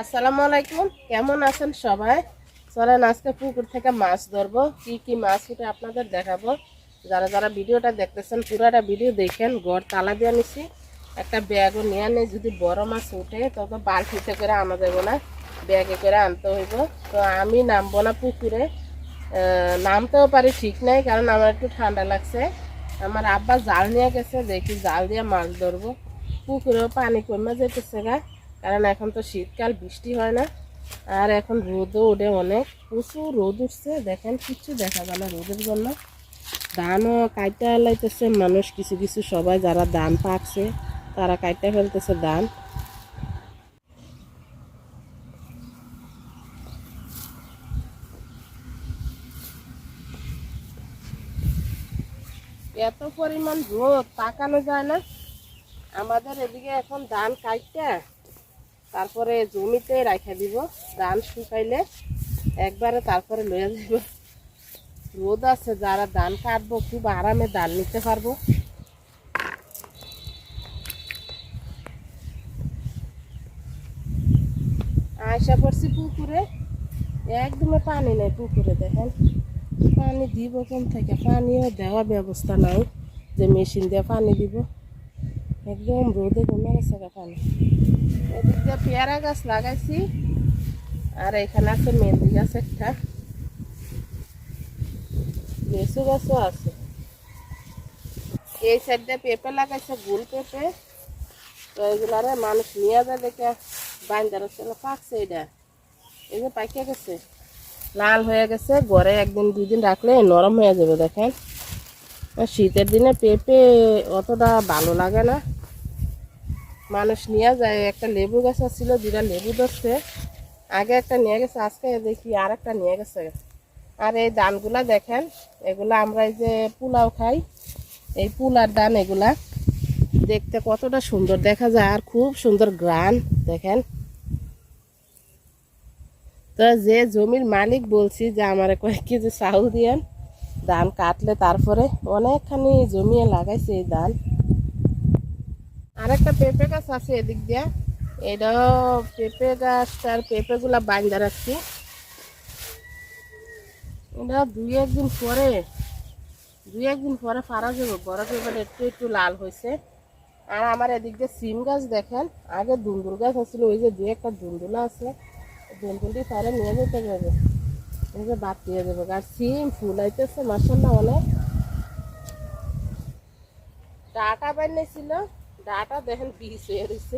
আসসালামু আলাইকুম। কেমন আছেন সবাই? চলেন আজকে পুকুর থেকে মাছ ধরবো। কি কি মাছ উঠে আপনাদের দেখাবো। যারা যারা ভিডিওটা দেখতেছেন, পুরাটা ভিডিও দেখেন, গড় তালা দিয়ে নিছি একটা ব্যাগও নিয়ে নেই যদি বড় মাছ উঠে, তবে বালতিতে করে আনা যাব না। ব্যাগে করে আনতে হইব। তো আমি নামবো না পুকুরে। নামতেও পারি ঠিক নাই, কারণ আমার একটু ঠান্ডা লাগছে। আমার আব্বা জাল নিয়ে গেছে, দেখি জাল দিয়ে মাছ ধরবো। পুকুরেও পানি কমে যেতেছে গা। কারণ এখন তো শীতকাল, বৃষ্টি হয় না। আর এখন রোদও ওঠে অনেক। প্রচুর রোদ উঠছে। দেখেন, কিচ্ছু দেখা যায় না রোদের জন্য। ধানও কাইটা লাইতেছে। মানুষ কিছু কিছু সবাই যারা ধান পাকছে, তারা কাইটা ফেলতেছে ধান। এত পরিমাণ রোদ, তাকানো যায় না। আমাদের এদিকে এখন ধান কাইটা। তারপরে জমিতে রাখা দিব, ধান শুকাইলে একবারে তারপরে লয়ে যাব রোদ আছে, যারা ধান কাটবো, খুব আরামে ধান নিতে পারব। আয়সা পড়ছি পুকুরে একদমই পানি নেই পুকুরে, দেখেন। পানি দিব কোন থেকে? পানিও দেওয়ার ব্যবস্থা নাই যে মেশিন দিয়ে পানি দিব। একদম রোদে কমে গেছে পানি। এদিক পেয়ারা গাছ লাগাইছি, আর এখানে আছে মেহেন্দি গাছ একটা। লেচু গাছও আছে। এই সাইডে পেঁপে লাগাইছে, গোল পেঁপে। তো এগুলারে মানুষ নিয়ে যায় দেখে বাইন্দার পাকছে এটা। এই যে পাইকে গেছে, লাল হয়ে গেছে ঘরে একদিন দুই দিন রাখলে নরম হয়ে যাবে দেখেন। শীতের দিনে পেঁপে অতটা ভালো লাগে না। মানুষ নিয়ে যায়, একটা লেবু গাছ ছিল দুটা লেবু ধরছে। আগে একটা নিয়ে গেছে, আজকে দেখি আর একটা নিয়ে গেছে। আর এই ধানগুলা দেখেন, এগুলা আমরা এই যে পোলাও খাই, এই পুলার ধান এগুলা দেখতে কতটা সুন্দর দেখা যায়, আর খুব সুন্দর গ্রান, দেখেন। তো যে জমির মালিক বলছি যে আমার কয়েক কেজি চাউল দিয়েন, ধান কাটলে তারপরে অনেকখানি জমিয়ে লাগাইছে এই ধান। আরেকটা পেঁপে গাছ আছে এদিক দিয়ে। এটাও পেঁপে গাছটার পেঁপে পেঁপেগুলা বাইন্দা রাখছি। এটা দুই একদিন পরে, দুই একদিন পরে ফারা যাব বড় পেঁপেটা একটু একটু লাল হয়েছে। আর আমার এদিক দিয়ে সিম গাছ দেখেন, আগে দুন্দুল গাছ আছিল, ওই যে দুই একটা দুন্দুলা আছে। দুন্দুলটি তারা নিয়ে যেতে যাবে এই যে বাদ দিয়ে দেবো। আর সিম ফুল আইতেছে মাসাল্লাহ অনেক। ডাটা বানিয়েছিল। ডাটা দেখেন পিস হয়ে রয়েছে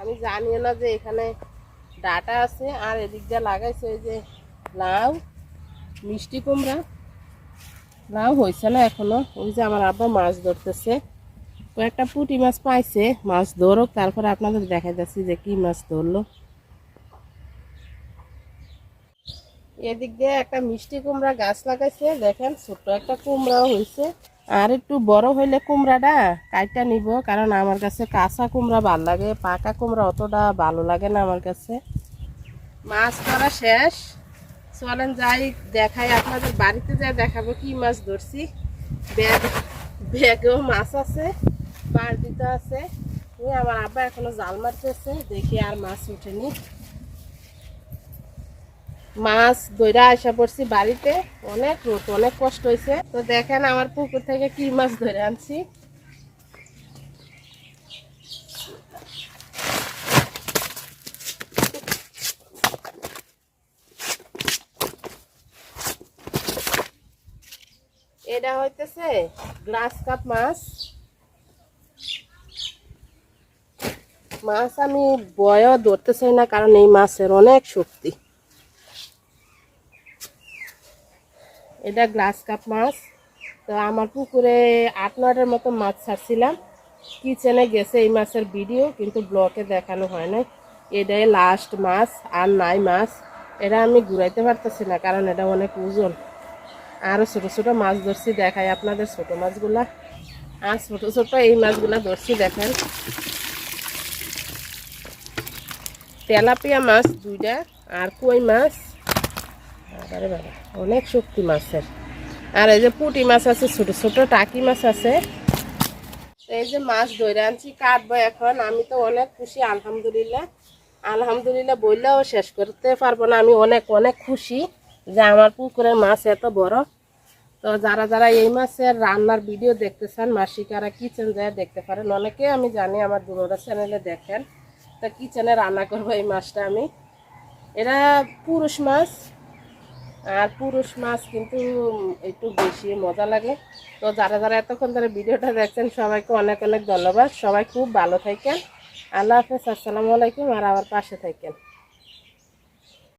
আমি জানিও না যে এখানে ডাটা আছে, আর এদিক দিয়ে লাগাইছে ওই যে লাউ, মিষ্টি কুমড়া। লাউ হয়েছে না এখনও, ওই যে আমার আব্বা মাছ ধরতেছে। কয়েকটা পুঁটি মাছ পাইছে, মাছ ধরুক, তারপরে আপনাদের দেখা যাচ্ছে যে কি মাছ ধরলো। এদিক দিয়ে একটা মিষ্টি কুমড়া গাছ লাগাইছে, দেখেন ছোট্ট একটা কুমড়াও হয়েছে আর একটু বড় হইলে কুমড়াটা কাইটা নিব, কারণ আমার কাছে কাঁচা কুমড়া ভালো লাগে, পাকা কুমড়া অতটা ভালো লাগে না আমার কাছে। মাছ ধরা শেষ। চলেন যাই, দেখাই আপনাদের বাড়িতে যাই, দেখাবো কি মাছ ধরছি। ব্যাগ, ব্যাগেও মাছ আছে বাড়িতে আছে। আমার আব্বা এখনও জাল মারতেছে, দেখি আর মাছ উঠেনি। মাছ দইরা আসা পড়ছি বাড়িতে। অনেক রোদ, অনেক কষ্ট হয়েছে তো দেখেন আমার পুকুর থেকে কি মাছ ধরে আনছি। এটা হইতেছে গ্লাস কাপ মাছ। মাছ আমি বয়ও ধরতে চাই না, কারণ এই মাছের অনেক শক্তি। এটা গ্লাস কাপ মাছ। তো আমার পুকুরে আট, নয়টার মতো মাছ ছাড়ছিলাম। কিচেনে গেছে এই মাছের ভিডিও, কিন্তু ব্লকে দেখানো হয় না এটাই লাস্ট মাছ, আর নাই মাছ। এটা আমি ঘুরাইতে পারতেছি না, কারণ এটা অনেক ওজন। আরও ছোটো ছোটো মাছ ধরছি, দেখাই আপনাদের ছোটো মাছগুলা। আর ছোটো ছোটো এই মাছগুলা ধরছি, দেখেন। তেলাপিয়া মাছ দুইটা, আর কই মাছ? বাবারে বাবা, অনেক শক্তি মাছের। আর এই যে পুঁটি মাছ আছে, ছোট ছোট টাকি মাছ আছে। এই যে মাছ ধরে আনছি, কাটবো এখন। আমি তো অনেক খুশি, আলহামদুলিল্লাহ। আলহামদুলিল্লাহ বললেও শেষ করতে পারব না। আমি অনেক অনেক খুশি যে আমার পুকুরের মাছ এত বড়। তো যারা যারা এই মাছের রান্নার ভিডিও দেখতে চান, মাসিকারা কিচেন যায় দেখতে পারেন। অনেকে আমি জানি আমার দুনোরা চ্যানেলে দেখেন। তা কিচেনে রান্না করব এই মাছটা আমি। এরা পুরুষ মাছ আর পুরুষ মাছ কিন্তু একটু বেশি মজা লাগে। তো যারা যারা এতক্ষণ ধরে ভিডিওটা দেখছেন, সবাইকে অনেক অনেক ধন্যবাদ। সবাই খুব ভালো থাকেন। আল্লাহ হাফেজ, আসসালামু আলাইকুম, আর আমার পাশে থাকেন।